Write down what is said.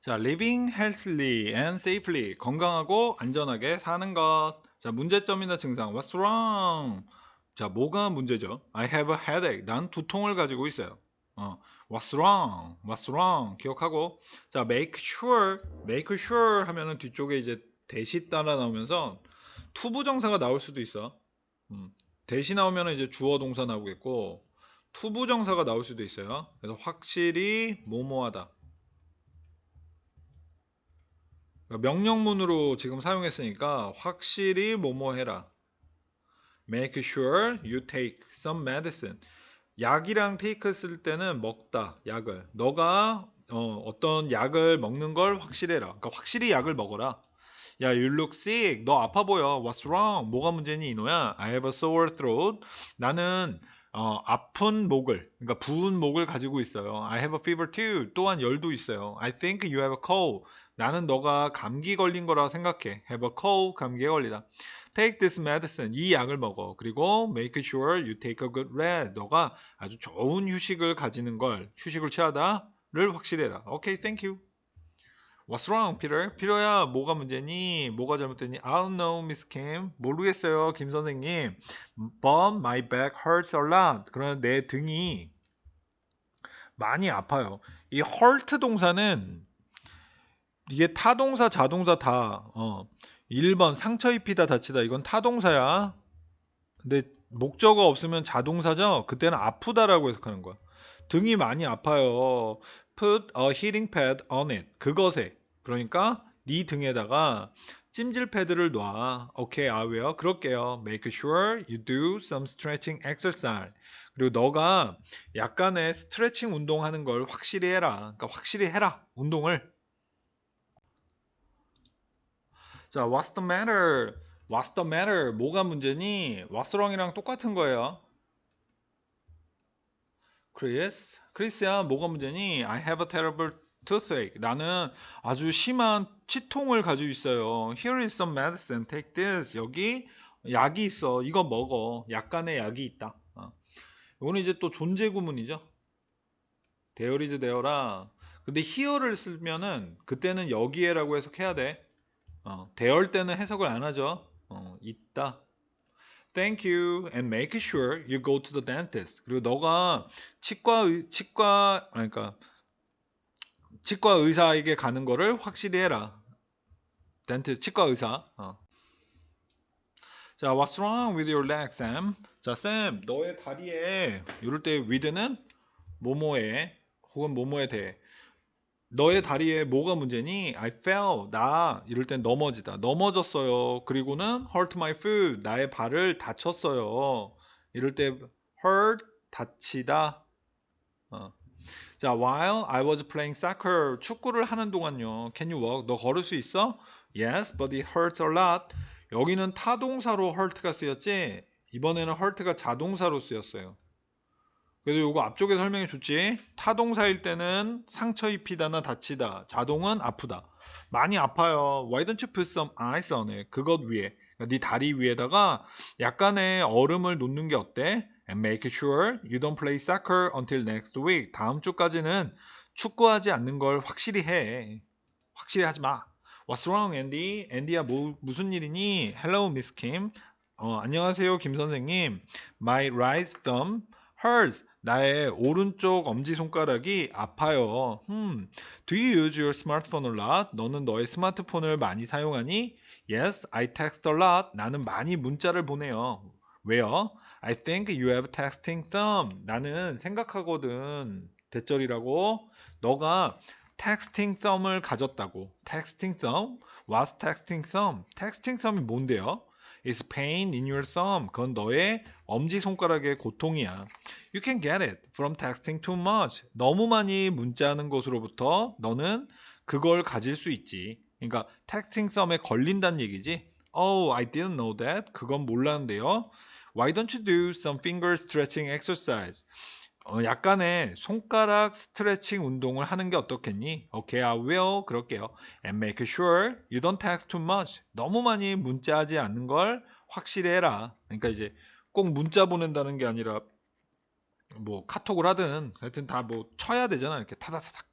자, living healthily and safely. 건강하고 안전하게 사는 것. 자, 문제점이나 증상. What's wrong? 자, 뭐가 문제죠? I have a headache. 난 두통을 가지고 있어요. 어, what's wrong? What's wrong? 기억하고. 자, make sure. make sure 하면은 뒤쪽에 이제 대시 따라 나오면서 투부정사가 나올 수도 있어. 음, 대시 나오면은 이제 주어 동사 나오겠고 투부정사가 나올 수도 있어요. 그래서 확실히 뭐뭐하다. 그러니까 명령문으로 지금 사용했으니까 확실히 뭐뭐 해라. Make sure you take some medicine. 약이랑 take 쓸 때는 먹다, 약을. 너가 어, 떤 약을 먹는 걸 확실해라. 그러니까 확실히 약을 먹어라. 야, you look sick. 너 아파 보여. What's wrong? 뭐가 문제니 이노야? I have a sore throat. 나는 어, 아픈 목을, 그러니까 부은 목을 가지고 있어요. I have a fever too. 또한 열도 있어요. I think you have a cold. 나는 너가 감기 걸린 거라 생각해. Have a cold. 감기에 걸리다. Take this medicine. 이 약을 먹어. 그리고 make sure you take a good rest. 너가 아주 좋은 휴식을 가지는 걸, 휴식을 취하다를 확실해라. Okay, thank you. What's wrong, Peter? 피터야, 뭐가 문제니? 뭐가 잘못됐니? I don't know, Miss Kim. 모르겠어요, 김 선생님. But my back hurts a lot. 그러나 내 등이 많이 아파요. 이 hurt 동사는 이게 타동사, 자동사 다 어, 1번 상처 입히다, 다치다 이건 타동사야. 근데 목적어 없으면 자동사죠. 그때는 아프다라고 해석하는 거야. 등이 많이 아파요. Put a heating pad on it. 그것에. 그러니까 네 등에다가 찜질 패드를 놔. 오케이, I will. 그럴게요. Make sure you do some stretching exercise. 그리고 너가 약간의 스트레칭 운동하는 걸 확실히 해라. 그러니까 확실히 해라. 운동을. 자, what's the matter? What's the matter? 뭐가 문제니? What's wrong이랑 똑같은 거예요. 크리스? 크리스야, 뭐가 문제니? I have a terrible toothache. 나는 아주 심한 치통을 가지고 있어요. Here is some medicine. Take this. 여기 약이 있어. 이거 먹어. 약간의 약이 있다. 어. 이거는 이제 또 존재 구문이죠. There is there라. 근데 here를 쓰면은 그때는 여기에라고 해석해야 돼. 어, there 때는 해석을 안 하죠. 어, 있다. Thank you and make sure you go to the dentist. 그리고 너가 치과 의, 치과 아니, 그러니까 치과 의사에게 가는 거를 확실히 해라. 덴티스트 치과 의사. 어. 자, what's wrong with your leg, Sam? 자, Sam, 너의 다리에 이럴 때 with는 뭐뭐에 혹은 뭐뭐에 대해 너의 다리에 뭐가 문제니? I fell. 나 이럴 땐 넘어지다. 넘어졌어요. 그리고는 hurt my foot. 나의 발을 다쳤어요. 이럴 때 hurt 다치다. 어. 자, while I was playing soccer. 축구를 하는 동안요. Can you walk? 너 걸을 수 있어? Yes, but it hurts a lot. 여기는 타동사로 hurt가 쓰였지. 이번에는 hurt가 자동사로 쓰였어요. 그래도 요거 앞쪽에 설명해 줬지. 타동사일 때는 상처 입히다나 다치다. 자동은 아프다. 많이 아파요. Why don't you put some ice on it? 그것 위에. 그러니까 네 다리 위에다가 약간의 얼음을 놓는 게 어때? And make sure you don't play soccer until next week. 다음 주까지는 축구하지 않는 걸 확실히 해. 확실히 하지 마. What's wrong, Andy? 앤디야, 뭐, 무슨 일이니? Hello, Miss Kim. 어, 안녕하세요, 김 선생님. My right thumb hurts. 나의 오른쪽 엄지 손가락이 아파요. Hmm. Do you use your smartphone a lot? 너는 너의 스마트폰을 많이 사용하니? Yes, I text a lot. 나는 많이 문자를 보내요. 왜요? I think you have texting thumb. 나는 생각하거든. 대절이라고. 너가 texting thumb을 가졌다고. texting thumb? What's texting thumb? texting thumb이 뭔데요? It's pain in your thumb. 그건 너의 엄지손가락의 고통이야. You can get it from texting too much. 너무 많이 문자하는 것으로부터 너는 그걸 가질 수 있지. 그러니까 texting thumb에 걸린다는 얘기지. Oh, I didn't know that. 그건 몰랐는데요. Why don't you do some finger stretching exercise? 어, 약간의 손가락 스트레칭 운동을 하는 게 어떻겠니? Okay, I will. 그럴게요. And make sure you don't text too much. 너무 많이 문자하지 않는 걸 확실히 해라. 그러니까 이제 꼭 문자 보낸다는 게 아니라 뭐 카톡을 하든 하여튼 다 뭐 쳐야 되잖아. 이렇게 타다타닥